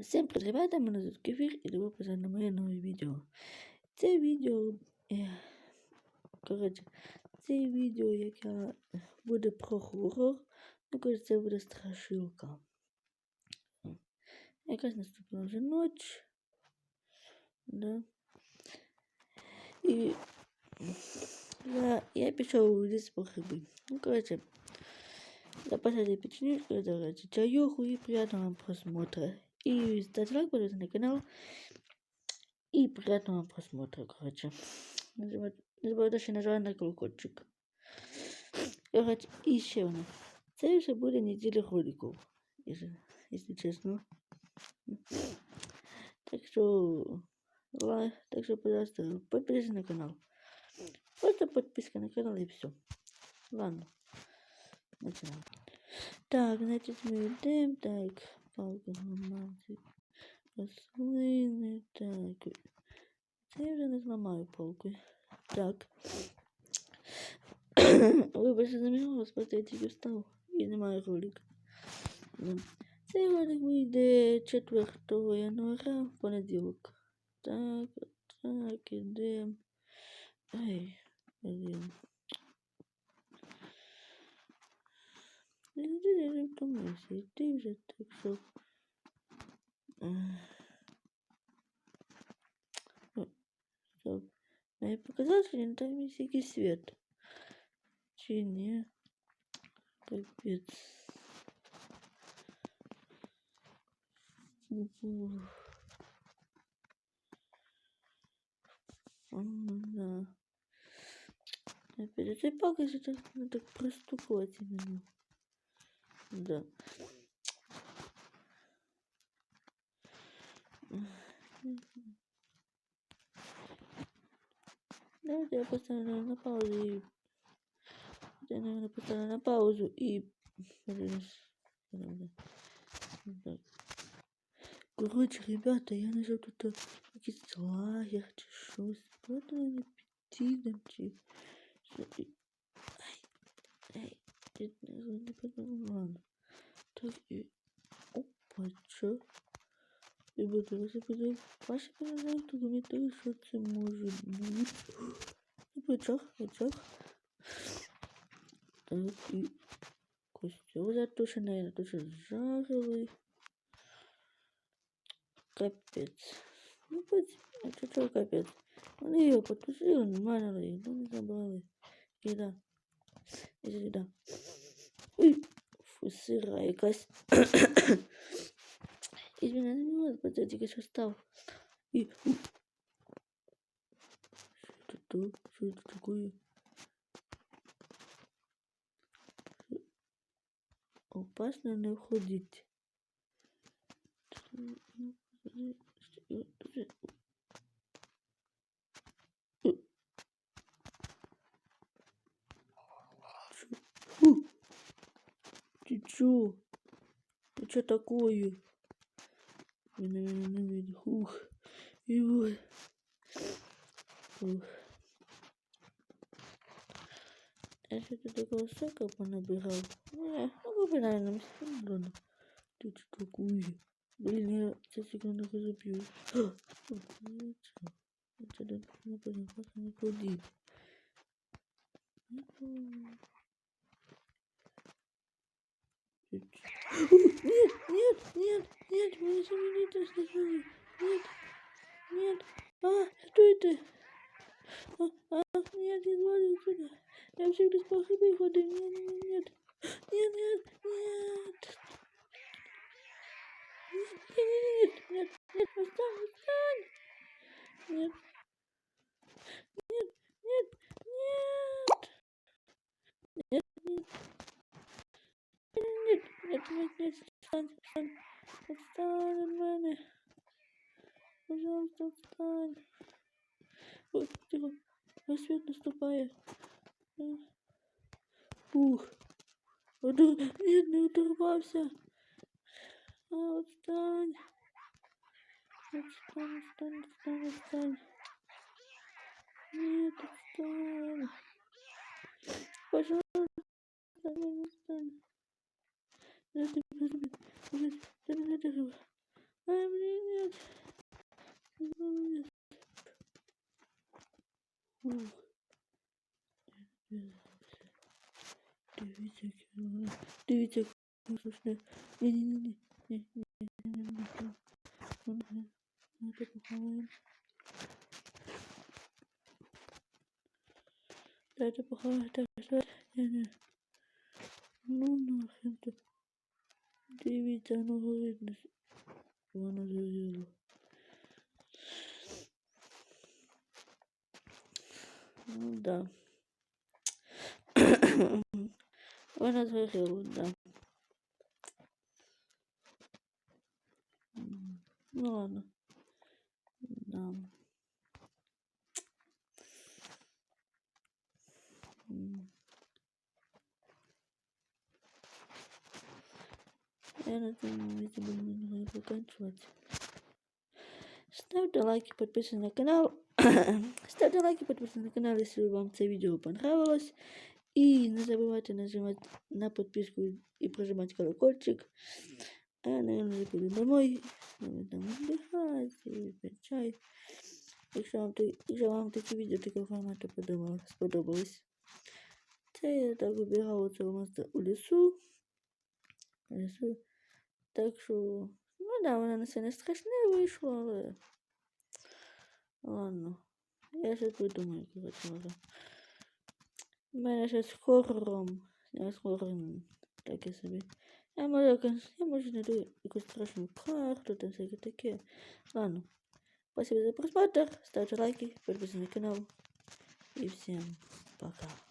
Всім привіт, ребята, мене звуть Кефір і ви поза на моє нове відео. Це відео, е, коротше, це відео, яке буде про хорор, ну, коротше, це буде страшилка. Якась наступила вже ніч, да. І я, я пішов у ліс по гриби. Ну, коротше, запасайте печенюшку, давайте чаюху и приятного вам просмотра. И ставьте лайк, подписывайтесь на канал. И приятного вам просмотра, короче. Не забувайте ще нажати на колокольчик. Короче, і ще воно. Це вже буде неділя роликів, якщо, якщо чесно. Так що, лайк, так що, пожалуйста, подписывайтесь на канал. Просто подписка на канал и все. Ладно. Начинаем. Так, значит, мы йдемо, так, палка громадить, рослини, так. Це я вже не зламаю палкою. Так. Вибачте, за мій голос, просто я тільки встав і немає ролика. Да. Цей ролик вийде 4 января в понеділок. Так, так, ідемо. Ай, блін. Не втомився йти вже, так що. Стоп. Мені показалось, що не там є якийсь світ. Чи ні? Капець. Да. Опять этой палкой же так, надо пристукивать именно. Да. Давайте я поставлю на паузу и... Я, наверное, поставлю на паузу и... Короче, ребята, я нашел тут якийсь лагер чи щось. Просто не піти там чи... Ай, ай. не подумала. Так і опача. І буду розповідати ваші коментарі, коментарі, що це може бути. На плечах, плечах. Так і костюм затушений, я тут жарили. Капець. Ну, хоть, а что, что капец? Вони його потушили, нормально, ну не забрали. Еда. Еда. Ой, фу, сира якась. Бо це тільки що став. І... Що це? Що це таке? Опасно не входить. Ты чё? Ты чё такое? Ух. И вот. Ух. Я что-то такого сока понабирал. Не, ну, вы, наверное, ладно. Ты чё такое? Блин, я за секунду забью. Это да, не понял, как не ходи. Нет, нет, нет, нет, не это сказали. Нет, нет. А, что это? А, а, нет, не звали сюда. Я всегда с плохими ходом. Нет, нет, нет. Нет, нет, нет. Нет, нет, нет, нет, отстань, отстань. Нет. Нет, нет, нет. Нет, нет. Нет, нет, нет, нет, отстань, отстань. Отстань от мене. Пожалуйста, отстань. Ой, тихо. Рассвет наступает. Ух. Нет, не оторвався. Отстань. Отстань, отстань, отстань, отстань. Нет, отстань. Пожалуйста, отстань. Да ты подожди, Дивіться, яке воно. Дивіться, як воно страшне. Ні-ні-ні. Ні-ні-ні. Ми тут поховаємо. Дайте поховати. Так, так. Ні-ні. Ну нахрен тут. Дивіться, воно горить. Воно згоріло. Ну да. Воно згоріло, да. М, Ну ладно. Да. Я на этом месте буду заканчивать. Ставьте лайки, подписывайтесь на канал. Ставьте лайки, подписывайтесь на канал, если вам это видео понравилось. И не забывайте нажимать на подписку и прожимать колокольчик. А я, наверное, пойду домой. Буду там отдыхать и пить чай. Якщо вам, та- якщо вам такі відео такого формату подобалось, сподобались. Це я так вибігав у цього моста у лісу. У лісу. Так що, ну да, воно на це не страшне вийшло, але. Ладно. Я ще придумаю, коротше, може. У мене ще з хорором. Я з хорором таке собі. Я якось- я може знайду якусь страшну карту, там всяке таке. Ладно. Спасибо за просмотр. Ставьте лайки, подписывайтесь на канал. И всем пока.